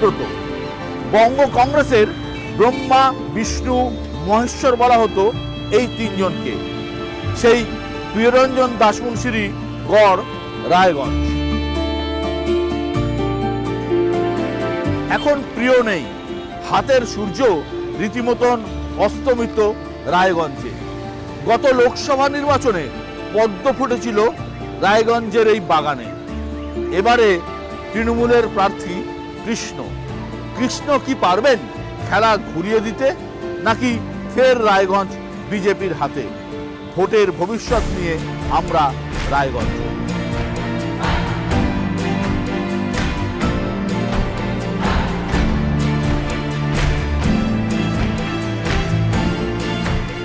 সুব্রত বঙ্গ কংগ্রেসের ব্রহ্মা, বিষ্ণু, মহেশ্বর বলা হতো এই তিনজনকে। সেই প্রিয়রঞ্জন দাসমুন্সিরি গড় রায়গঞ্জ। এখন প্রিয় নেই, হাতের সূর্য রীতিমতন অস্তমিত রায়গঞ্জে। গত লোকসভা নির্বাচনে পদ্ম ফুটেছিল রায়গঞ্জের এই বাগানে। এবারে তৃণমূলের প্রার্থী কৃষ্ণ। কৃষ্ণ কি পারবেন খেলা ঘুরিয়ে দিতে নাকি ফের রায়গঞ্জ বিজেপির হাতে? ভোটের ভবিষ্যৎ নিয়ে আমরা রায়গঞ্জ।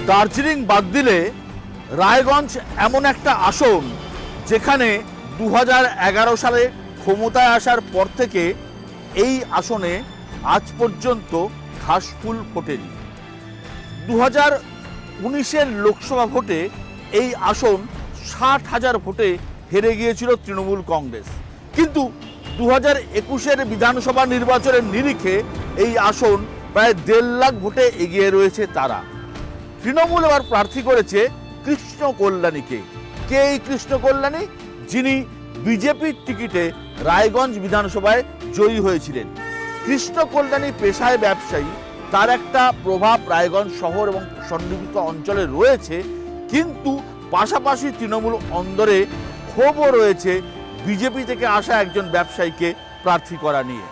দার্জিলিং বাদ দিলে রায়গঞ্জ এমন একটা আসন যেখানে দু হাজার এগারো সালে ক্ষমতায় আসার পর থেকে এই আসনে আজ পর্যন্ত ঘাসফুল ফোটেনি। দু হাজার উনিশের লোকসভা ভোটে এই আসন ষাট হাজার ভোটে হেরে গিয়েছিল তৃণমূল কংগ্রেস। কিন্তু দু হাজার একুশের বিধানসভা নির্বাচনের নিরিখে এই আসন প্রায় দেড় লাখ ভোটে এগিয়ে রয়েছে তারা। তৃণমূল এবার প্রার্থী করেছে কৃষ্ণ কল্যাণীকে কে এই কৃষ্ণ কল্যাণী যিনি বিজেপির টিকিটে রায়গঞ্জ বিধানসভায় জয়ী হয়েছিলেন। কৃষ্ণ কল্যাণী পেশায় ব্যবসায়ী, তার একটা প্রভাব রায়গঞ্জ শহর এবং সন্নিহিত অঞ্চলে রয়েছে, কিন্তু পাশাপাশি তৃণমূল অন্দরে ক্ষোভও রয়েছে বিজেপি থেকে আসা একজন ব্যবসায়ীকে প্রার্থী করা নিয়ে।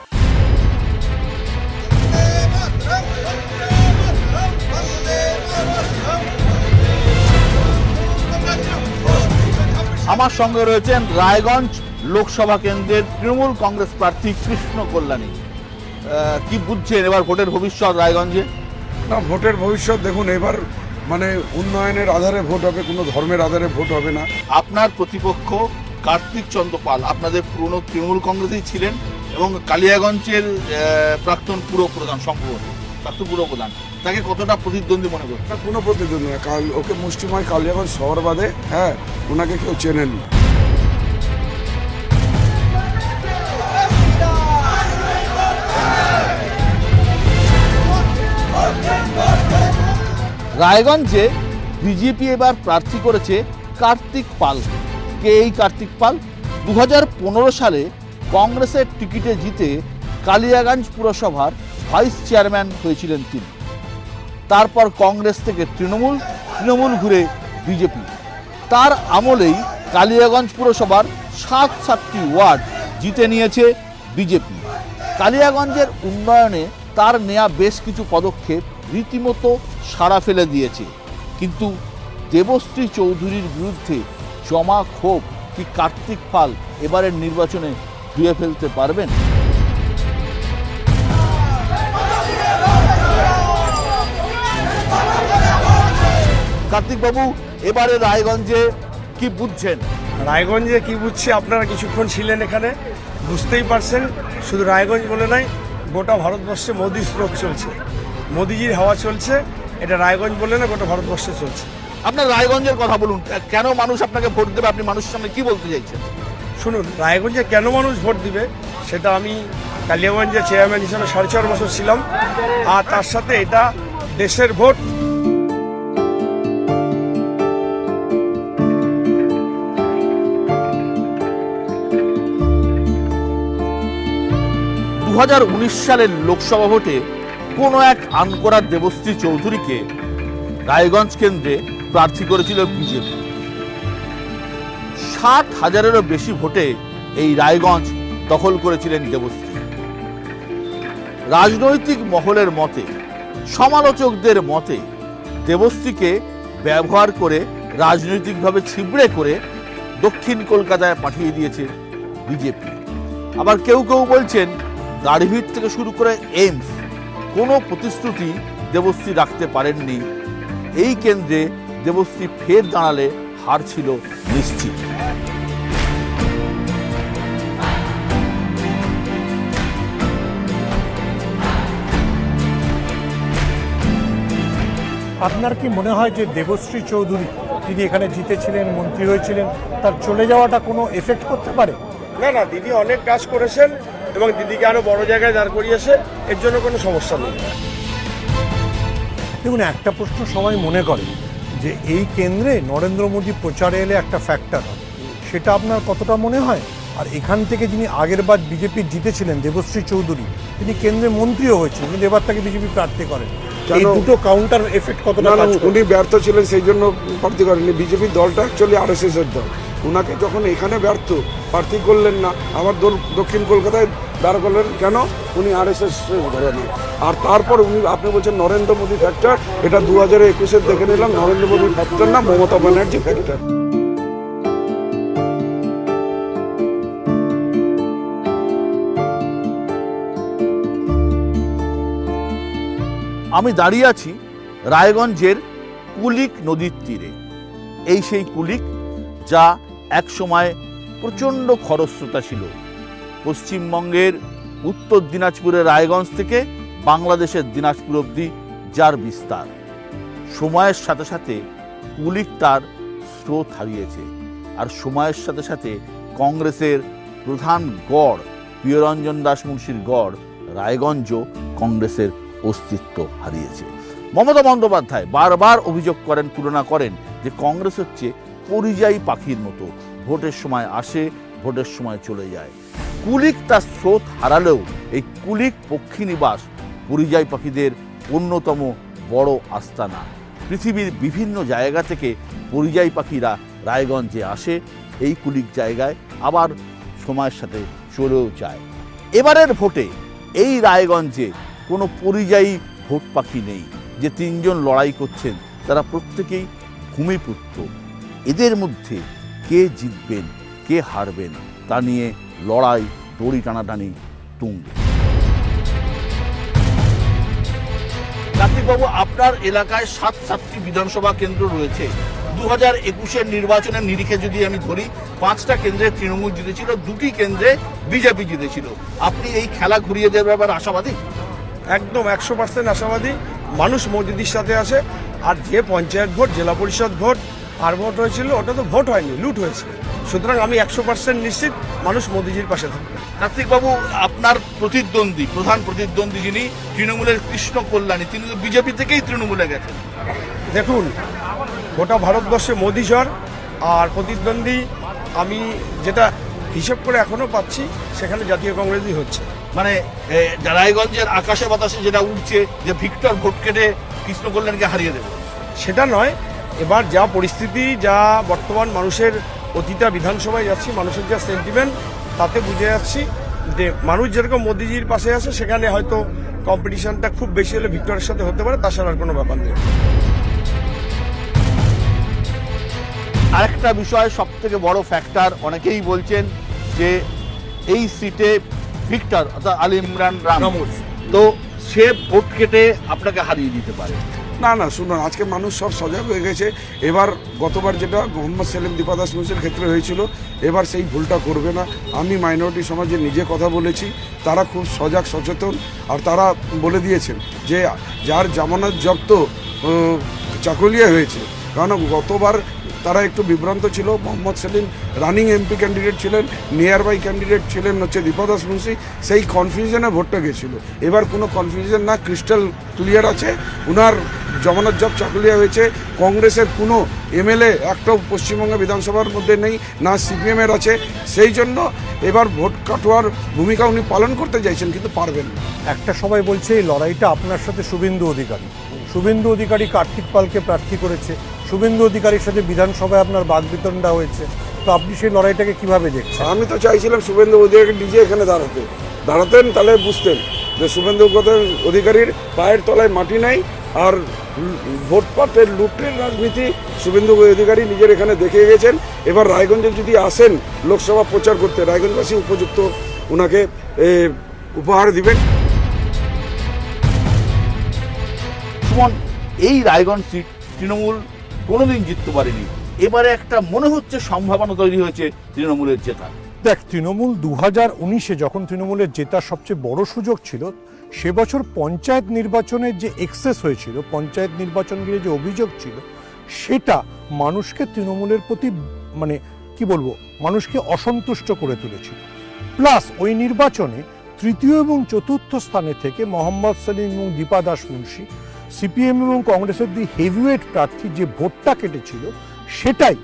আমার সঙ্গে রয়েছেন রায়গঞ্জ লোকসভা কেন্দ্রের তৃণমূল কংগ্রেস প্রার্থী কৃষ্ণ কল্যাণী। কি বুঝছেন এবার ভোটের ভবিষ্যৎ রায়গঞ্জে? না ভোটের ভবিষ্যৎ দেখুন এবার মানে উন্নয়নের আধারে ভোট হবে কোনো ধর্মের আধারে ভোট হবে না। আপনার প্রতিপক্ষ কার্তিক চন্দ্র পাল আপনাদের পুরনো তৃণমূল কংগ্রেসেই ছিলেন এবং কালিয়াগঞ্জের প্রাক্তন পুর প্রধান সম্ভবত প্রাক্তন পুর প্রধান তাকে কতটা প্রতিদ্বন্দ্বী মনে করছেন? না কোনো প্রতিদ্বন্দ্বী না কাল ওকে মুষ্টিময় কালিয়াগঞ্জ শহর বাদে হ্যাঁ ওনাকে কেউ চেনেন রায়গঞ্জে বিজেপি এবার প্রার্থী করেছে কার্তিক পাল। কে এই কার্তিক পাল? দু হাজার পনেরো সালে কংগ্রেসের টিকিটে জিতে কালিয়াগঞ্জ পুরসভার ভাইস চেয়ারম্যান হয়েছিলেন তিনি। তারপর কংগ্রেস থেকে তৃণমূল তৃণমূল ঘুরে বিজেপি। তার আমলেই কালিয়াগঞ্জ পুরসভার সাত সাতটি ওয়ার্ড জিতে নিয়েছে বিজেপি। কালিয়াগঞ্জের উন্নয়নে তার নেয়া বেশ কিছু পদক্ষেপ রীতিমতো সাড়া ফেলে দিয়েছে। কিন্তু দেবশ্রী চৌধুরীর বিরুদ্ধে জমা ক্ষোভ কি কার্তিক পাল এবারের নির্বাচনে ধুয়ে ফেলতে পারবেন? কার্তিক বাবু এবারে রায়গঞ্জে কি বুঝছেন? রায়গঞ্জে কি বুঝছি আপনারা কিছুক্ষণ ছিলেন এখানে, বুঝতেই পারছেন, শুধু রায়গঞ্জ বলে নয় গোটা ভারতবর্ষে মোদি স্রোত চলছে। মোদিজির হাওয়া চলছে এটা রায়গঞ্জ বলে না গোটা ভারতবর্ষে চলছে। আপনার রায়গঞ্জের কথা বলুন কেন মানুষ আপনাকে ভোট দেবে? আপনি মানুষের সামনে কি বলতে চাইছেন? শুনুন রায়গঞ্জে কেন মানুষ ভোট দিবে সেটা আমি কালিয়াগঞ্জে চেয়ারম্যান হিসেবে সাড়ে চার বছর ছিলাম আর তার সাথে এটা দেশের ভোট। দু হাজার উনিশ সালের লোকসভা ভোটে কোনো এক আনকোরার দেবশ্রী চৌধুরীকে রায়গঞ্জ কেন্দ্রে প্রার্থী করেছিল বিজেপি। ষাট হাজারেরও বেশি ভোটে এই রায়গঞ্জ দখল করেছিলেন দেবশ্রী। রাজনৈতিক মহলের মতে, সমালোচকদের মতে, দেবশ্রীকে ব্যবহার করে, রাজনৈতিকভাবে ছিবড়ে করে দক্ষিণ কলকাতায় পাঠিয়ে দিয়েছে বিজেপি। আবার কেউ কেউ বলছেন দাড়িভিট থেকে শুরু করে এইমস কোনো প্রতিশ্রুতি দেবশ্রী রাখতে পারেননি। এই কেন্দ্রে দেবশ্রী ফের দাঁড়ালে হার ছিল নিশ্চিত। আপনার কি মনে হয় যে দেবশ্রী চৌধুরী তিনি এখানে জিতেছিলেন মন্ত্রী হয়েছিলেন তার চলে যাওয়াটা কোনো এফেক্ট করতে পারে? না না দিদি অনেক কাজ করেছেন। এবং দিদিকে আরও বড় জায়গায় দাঁড় করিয়েছে এর জন্য কোনো সমস্যা নেই। দেখুন একটা প্রশ্ন সবাই মনে করে যে এই কেন্দ্রে নরেন্দ্র মোদী প্রচারে এলে একটা ফ্যাক্টর হবে সেটা আপনার কতটা মনে হয়? আর এখান থেকে যিনি আগের বার বিজেপি জিতেছিলেন দেবশ্রী চৌধুরী তিনি কেন্দ্রে মন্ত্রীও হয়েছেন কিন্তু এবার তাকে বিজেপি প্রার্থী করেন। এই দুটো কাউন্টার এফেক্ট কতটা না না কাজ করে? উনি ব্যর্থ ছিলেন সেই জন্য প্রার্থী করেননি। বিজেপির দলটা অ্যাকচুয়ালি আর এস এর দল। ওনাকে যখন এখানে ব্যর্থ, প্রার্থী করলেন না, আবার দক্ষিণ কলকাতায় দাঁড় করলেন কেন? উনি আর এস এস ধরে নেন আর তারপর উনি, আপনি বলছেন নরেন্দ্র মোদী ফ্যাক্টর এটা দু হাজার একুশে দেখে নিলাম, নরেন্দ্র মোদী ফ্যাক্টর না, মমতা ব্যানার্জি ফ্যাক্টর আমি দাঁড়িয়ে আছি রায়গঞ্জের কুলিক নদীর তীরে। এই সেই কুলিক যা একসময় প্রচণ্ড খরস্রোতা ছিল। পশ্চিমবঙ্গের উত্তর দিনাজপুরের রায়গঞ্জ থেকে বাংলাদেশের দিনাজপুর অবধি যার বিস্তার। সময়ের সাথে সাথে কুলিক তার স্রোত হারিয়েছে। আর সময়ের সাথে সাথে কংগ্রেসের প্রধান গড়, প্রিয়রঞ্জন দাস মুন্সির গড় রায়গঞ্জ কংগ্রেসের অস্তিত্ব হারিয়েছে। মমতা বন্দ্যোপাধ্যায় বারবার অভিযোগ করেন, তুলনা করেন যে কংগ্রেস হচ্ছে পরিযায়ী পাখির মতো। ভোটের সময় আসে, ভোটের সময় চলে যায়। কুলিক তার স্রোত হারালেও এই কুলিক পক্ষী নিবাস পরিযায়ী পাখিদের অন্যতম বড় আস্তানা। পৃথিবীর বিভিন্ন জায়গা থেকে পরিযায়ী পাখিরা রায়গঞ্জে আসে, এই কুলিক জায়গায় আবার সময়ের সাথে চলেও যায়। এবারের ভোটে এই রায়গঞ্জে কোনো পরিযায়ী ভোট পাখি নেই। যে তিনজন লড়াই করছেন, তারা প্রত্যেকেই ভূমিপুত্র। এদের মধ্যে কে জিতবেন কে হারবেন তা নিয়ে লড়াই দড়ি টানাটানি তুঙ্গে। কার্তিকবাবু আপনার এলাকায় সাত সাতটি বিধানসভা কেন্দ্র রয়েছে। দু হাজার একুশের নির্বাচনের নিরিখে যদি আমি ধরি পাঁচটা কেন্দ্রে তৃণমূল জিতেছিল দুটি কেন্দ্রে বিজেপি জিতেছিল। আপনি এই খেলা ঘুরিয়ে দেওয়ার ব্যাপার আশাবাদী? একদম একশো পার্সেন্ট আশাবাদী। মানুষ মোদিদির সাথে আছে আর যে পঞ্চায়েত ভোট জেলা পরিষদ ভোট আর ভোট হয়েছিল ওটা তো ভোট হয়নি লুট হয়েছে সুতরাং আমি একশো পার্সেন্ট নিশ্চিত মানুষ মোদিজির পাশে থাকবে। কার্তিকবাবু আপনার প্রতিদ্বন্দ্বী প্রধান প্রতিদ্বন্দ্বী যিনি তৃণমূলের কৃষ্ণ কল্যাণী তিনি তো বিজেপি থেকেই তৃণমূলে গেছেন। দেখুন গোটা ভারতবর্ষে মোদি ঝড় আর প্রতিদ্বন্দ্বী আমি যেটা হিসেব করে এখনও পাচ্ছি সেখানে জাতীয় কংগ্রেসই হচ্ছে। মানে রায়গঞ্জের আকাশে বাতাসে যেটা উঠছে যে ভিক্টর ভোট কেটে কৃষ্ণ কল্যাণকে হারিয়ে দেবে। সেটা নয় এবার যা পরিস্থিতি যা বর্তমান মানুষের অতীতা বিধানসভায় যাচ্ছি মানুষের যা সেন্টিমেন্ট তাতে বুঝে যাচ্ছি যে মানুষ যেরকম মোদিজির পাশে আছে সেখানে হয়তো কম্পিটিশনটা খুব বেশি হলে ভিক্টরের সাথে হতে পারে তাছাড়া আর কোনো ব্যাপার নেই। আরেকটা বিষয় সব থেকে বড় ফ্যাক্টর অনেকেই বলছেন যে এই সিটে ভিক্টর অর্থাৎ আলী ইমরান রাম তো সে ভোট কেটে আপনাকে হারিয়ে দিতে পারে। না না, শুনুন, আজকে মানুষ সব সজাগ হয়ে গেছে। এবার গতবার যেটা মোহাম্মদ সেলিম দীপাদাস মুন্সির ক্ষেত্রে হয়েছিল, এবার সেই ভুলটা করবে না। আমি মাইনরিটি সমাজে নিজে কথা বলেছি, তারা খুব সজাগ, সচেতন, আর তারা বলে দিয়েছেন যে যার জামানত জব্দ চাকুলিয়া হয়েছে। কারণ গতবার তারা একটু বিভ্রান্ত ছিল। Mohammad Salim running MP candidate ছিলেন নিয়ার বাই ক্যান্ডিডেট ছিলেন হচ্ছে দীপদাস মুন্সি। সেই কনফিউশনে ভোটটা গেছিল। এবার কোনো কনফিউশন না ক্রিস্টাল ক্লিয়ার আছে। উনার জব চাকুলিয়া হয়েছে। কংগ্রেসের কোনো এমএলএ একটাও পশ্চিমবঙ্গ বিধানসভার মধ্যে নেই না সিপিএমের আছে। সেই জন্য এবার ভোট কাটোয়ার ভূমিকা উনি পালন করতে চাইছেন কিন্তু পারবেন না। একটা সবাই বলছে এই লড়াইটা আপনার সাথে শুভেন্দু অধিকারী। শুভেন্দু অধিকারী কার্তিক পালকে প্রার্থী করেছে। শুভেন্দু অধিকারীর সাথে বিধানসভায় আপনার বাগবিতণ্ডা হয়েছে। তো আপনি সেই লড়াইটাকে কীভাবে দেখছেন? আমি তো চাইছিলাম শুভেন্দু অধিকারী নিজে এখানে দাঁড়াতে। দাঁড়াতেন তাহলে বুঝতেন। যে শুভেন্দু অধিকারীর পায়ের তলায় মাটি নাই আর ভোটপাটের লুটের রাজনীতি শুভেন্দু অধিকারী নিজের এখানে দেখে গেছেন এবার রায়গঞ্জে যদি আসেন, লোকসভা প্রচার করতে রায়গঞ্জবাসী উপযুক্ত ওনাকে উপহার দিবেন। এই রায়গঞ্জ সিট তৃণমূল কোনোদিন জিততে পারেনি। এবারে একটা মনে হচ্ছে সম্ভাবনা তৈরি হয়েছে তৃণমূলের জেতা দেখ, তৃণমূল দু হাজার উনিশে যখন তৃণমূলের জেতার সবচেয়ে বড় সুযোগ ছিল, সে বছর পঞ্চায়েত নির্বাচনের যে এক্সেস হয়েছিল, পঞ্চায়েত নির্বাচন ঘিরে যে অভিযোগ ছিল, সেটা মানুষকে তৃণমূলের প্রতি মানে কি বলব, মানুষকে অসন্তুষ্ট করে তুলেছিল। প্লাস ওই নির্বাচনে তৃতীয় এবং চতুর্থ স্থানে থেকে মোহাম্মদ সেলিম এবং দীপা দাস মুন্সি, সিপিএম এবং কংগ্রেসের দুই হেভিওয়েট প্রার্থী যে ভোটটা কেটেছিল, সেটাই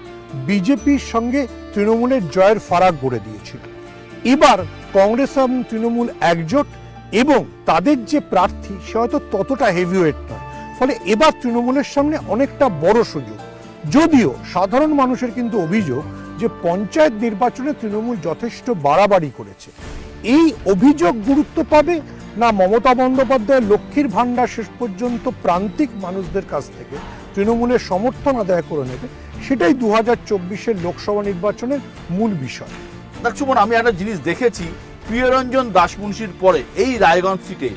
বিজেপির সঙ্গে তৃণমূলের জয়ের ফারাক গড়ে দিয়েছিল। এবার কংগ্রেস এবং তৃণমূল একজোট এবং তাদের যে প্রার্থী, সে হয়তো ততটা হেভিওয়েট নয়। ফলে এবার তৃণমূলের সামনে অনেকটা বড় সুযোগ। যদিও সাধারণ মানুষের কিন্তু অভিযোগ যে পঞ্চায়েত নির্বাচনে তৃণমূল যথেষ্ট বাড়াবাড়ি করেছে। এই অভিযোগ গুরুত্ব পাবে না মমতা বন্দ্যোপাধ্যায়ের লক্ষ্মীর ভাণ্ডার শেষ পর্যন্ত প্রান্তিক মানুষদের কাছ থেকে তৃণমূলের সমর্থন আদায় করে নেবে? সেটাই দু হাজার চব্বিশের লোকসভা নির্বাচনের মূল বিষয়। দেখ সুমন আমি একটা জিনিস দেখেছি প্রিয়রঞ্জন দাসমুন্সির পরে এই রায়গঞ্জ সিটে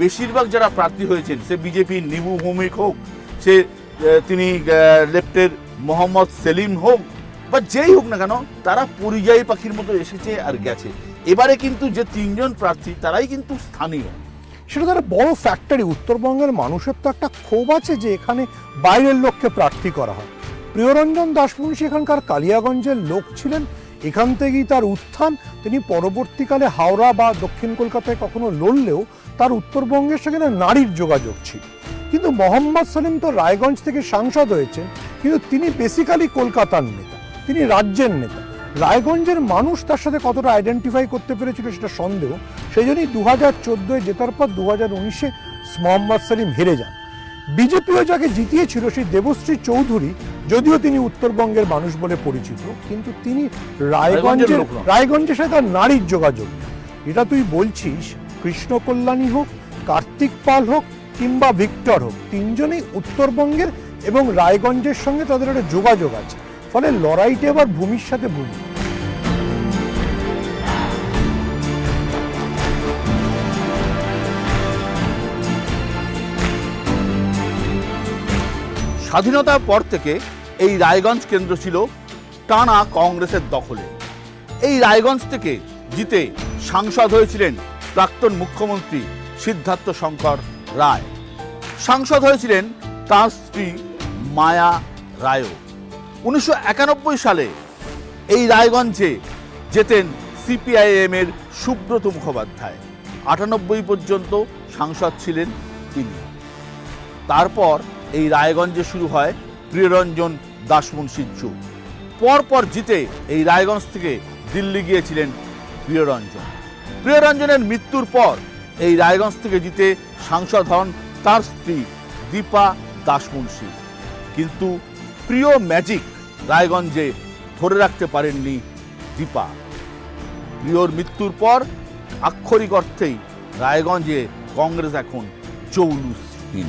বেশিরভাগ যারা প্রার্থী হয়েছেন সে বিজেপির নিবু ভৌমিক হোক সে তিনি লেফটের মোহাম্মদ সেলিম হোক বা যেই হোক না কেন তারা পরিযায়ী পাখির মতো এসেছে আর গেছে। এবারে কিন্তু যে তিনজন প্রার্থী তারাই কিন্তু স্থানীয়। সেটা তো একটা বড় ফ্যাক্টরি উত্তরবঙ্গের মানুষের তো একটা ক্ষোভ আছে যে এখানে বাইরের লোককে প্রার্থী করা হয়। প্রিয়রঞ্জন দাসমুন্সী এখানকার কালিয়াগঞ্জের লোক ছিলেন। এখান থেকেই তার উত্থান। তিনি পরবর্তীকালে হাওড়া বা দক্ষিণ কলকাতায় কখনো লড়লেও তার উত্তরবঙ্গের সঙ্গে না নারীর যোগাযোগ ছিল। কিন্তু মোহাম্মদ সালিম তো রায়গঞ্জ থেকে সাংসদ হয়েছেন, কিন্তু তিনি বেসিক্যালি কলকাতার নেতা, তিনি রাজ্যের নেতা। রায়গঞ্জের মানুষ তার সাথে কতটা আইডেন্টিফাই করতে পেরেছিল সেটা সন্দেহ। সেই জন্যই দু হাজার চোদ্দোয় জেতার পর দু হাজার উনিশে মোহাম্মদ সালিম হেরে যান। বিজেপিও যাকে জিতিয়েছিল সেই দেবশ্রী চৌধুরী যদিও তিনি উত্তরবঙ্গের মানুষ বলে পরিচিত কিন্তু তিনি রায়গঞ্জের রায়গঞ্জের সাথে তার নারীর যোগাযোগ। এটা তুই বলছিস কৃষ্ণ কল্যাণী হোক কার্তিক পাল হোক কিংবা ভিক্টর হোক তিনজনেই উত্তরবঙ্গের এবং রায়গঞ্জের সঙ্গে তাদের একটা যোগাযোগ আছে। ফলে লড়াইটা এবার ভূমির সাথে ভূমি। স্বাধীনতার পর থেকে এই রায়গঞ্জ কেন্দ্র ছিল টানা কংগ্রেসের দখলে। এই রায়গঞ্জ থেকে জিতে সাংসদ হয়েছিলেন প্রাক্তন মুখ্যমন্ত্রী সিদ্ধার্থ শঙ্কর রায়। সাংসদ হয়েছিলেন তাঁর স্ত্রী মায়া রায়ও। উনিশশো একানব্বই সালে এই রায়গঞ্জে যেতেন সিপিআইএম এর সুব্রত মুখোপাধ্যায়। আটানব্বই পর্যন্ত সাংসদ ছিলেন তিনি। তারপর এই রায়গঞ্জে শুরু হয় প্রিয়রঞ্জন দাসমুন্সির যুগ পরপর জিতে এই রায়গঞ্জ থেকে দিল্লি গিয়েছিলেন প্রিয়রঞ্জন। প্রিয়রঞ্জনের মৃত্যুর পর এই রায়গঞ্জ থেকে জিতে সাংসদ হন তার স্ত্রী দীপা দাসমুন্সি। কিন্তু প্রিয় ম্যাজিক রায়গঞ্জে ধরে রাখতে পারেননি দীপা। প্রিয়র মৃত্যুর পর আক্ষরিক অর্থেই রায়গঞ্জে কংগ্রেস এখন চৌলুসহীন